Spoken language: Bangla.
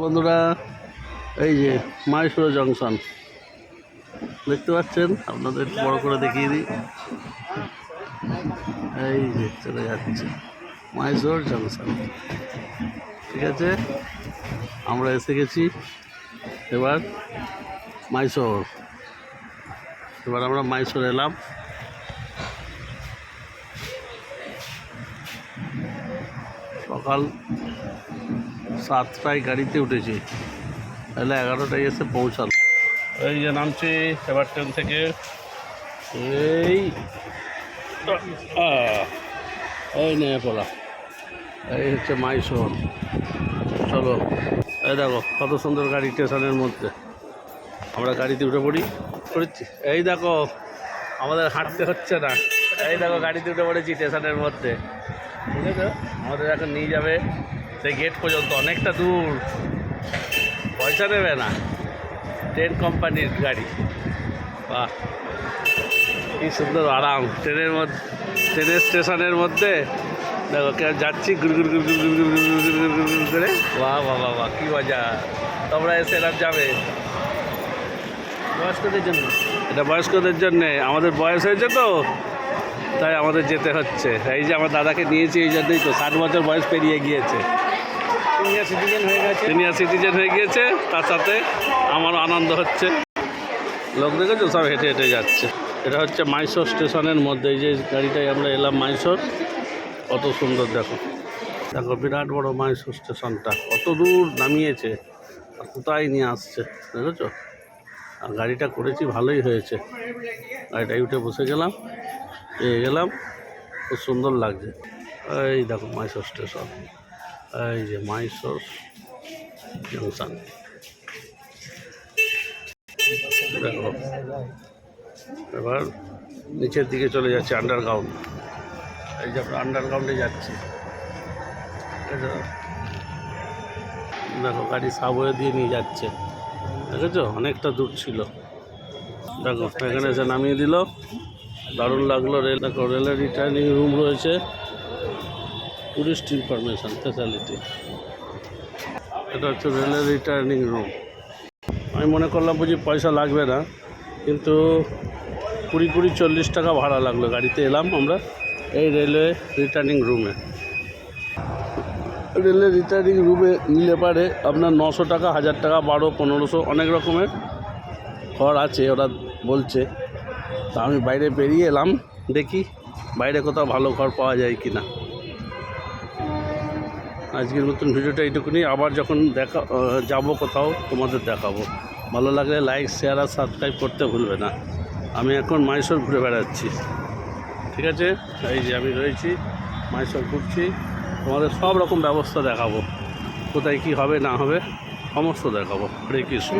বন্ধুরা, এই যে মাইসুর জংশন। দেখতে পাচ্ছেন? আপনাদের বড় করে দেখিয়ে দিই। এই যে চলে যাচ্ছে মাইসোর জংশন। ঠিক আছে? আমরা এসে গেছি এবার মাইসোর। এবার আমরা মাইসোর এলাম। সকাল সাতটায় গাড়িতে উঠেছি। তাহলে এগারোটায় এসে পৌঁছাল। এই যে নামছি, এবার ট্রেন থেকে। এই এই নিয়ে পড়া এই হচ্ছে মাইসোর চলো, এই দেখো, কত সুন্দর গাড়ি স্টেশনের মধ্যে। আমরা গাড়িতে উঠে পড়ি। পড়েছি এই দেখো, আমাদের হাঁটতে হচ্ছে না। এই দেখো, গাড়িতে উঠে পড়েছি স্টেশনের মধ্যে। ঠিক আছে আমাদের এখন নিয়ে যাবে। সেই গেট পর্যন্ত অনেকটা দূর পয়সা নেবে না ট্রেন কোম্পানির গাড়ি বাহ কি সুন্দর আরাম ট্রেনের মধ্যে ট্রেনের স্টেশনের মধ্যে দেখো কে যাচ্ছি করে বাহ বাহ বাহ বাহ কী মজা তোমরা এসে এরম যাবে বয়স্কদের জন্য এটা বয়স্কদের জন্যে আমাদের বয়স হয়েছে তো তাই আমাদের যেতে হচ্ছে এই যে আমার দাদাকে নিয়েছি এই জন্যই তো ষাট বছর বয়স পেরিয়ে গিয়েছে সিনিয়র সিটিজেন হয়ে গেছে। সিনিয়র সিটিজেন হয়ে গিয়েছে, তার সাথে আমার আনন্দ হচ্ছে। লোক দেখেছ? সব হেঁটে হেঁটে যাচ্ছে। এটা হচ্ছে মাইসোর স্টেশনের মধ্যে, এই যে গাড়িটায় আমরা এলাম মাইসোর কত সুন্দর, দেখো। দেখো, বিরাট বড় মাইসোর স্টেশনটা। কত দূর নামিয়েছে, আর কোথায় নিয়ে আসছে, দেখেছ? আর গাড়িটা করেছি, ভালোই হয়েছে। গাড়িটায় উঠে বসে গেলাম, পেয়ে গেলাম। খুব সুন্দর লাগছে। এই দেখো মাইসোর স্টেশন। এই যে মাইসোর জংশন দেখো, এবার নিচের দিকে চলে যাচ্ছে আন্ডারগ্রাউন্ড এই যে আমরা আন্ডারগ্রাউন্ডে যাচ্ছি। দেখো, গাড়ি সাবওয়ে দিয়ে নিয়ে যাচ্ছে। দেখেছ? অনেকটা দূর ছিল। দেখো, এখানে এসে নামিয়ে দিল। দারুণ লাগল রেল। দেখো, রেলের রিটার্নিং রুম রয়েছে। টুরিস্ট ইনফরমেশন ফ্যাসিলিটি এটা হচ্ছে রেলের রিটার্নিং রুম আমি মনে করলাম বুঝি পয়সা লাগবে না কিন্তু কুড়ি কুড়ি চল্লিশ টাকা ভাড়া লাগল গাড়িতে এলাম আমরা এই রেলওয়ে রিটার্নিং রুমে রেলের রিটার্নিং রুমে নিলে পারে আপনার নশো টাকা হাজার টাকা বারো পনেরোশো অনেক রকমের ঘর আছে ওরা বলছে। তা আমি বাইরে বেরিয়ে এলাম দেখি বাইরে কোথাও ভালো ঘর পাওয়া যায় কি না আজকের মতন ভিডিওটা এইটুকুনি। আবার যখন দেখা যাব কোথাও, তোমাদের দেখাবো। ভালো লাগলে লাইক শেয়ার আর সাবস্ক্রাইব করতে ভুলবে না। আমি এখন মাইসোর ঘুরে বেড়াচ্ছি। ঠিক আছে? এই যে আমি রয়েছি মাইসোর ঘুরছি। তোমাদের সব রকম ব্যবস্থা দেখাবো। কোথায় কি হবে, না হবে, সমস্ত দেখাবো। হরে কৃষ্ণ।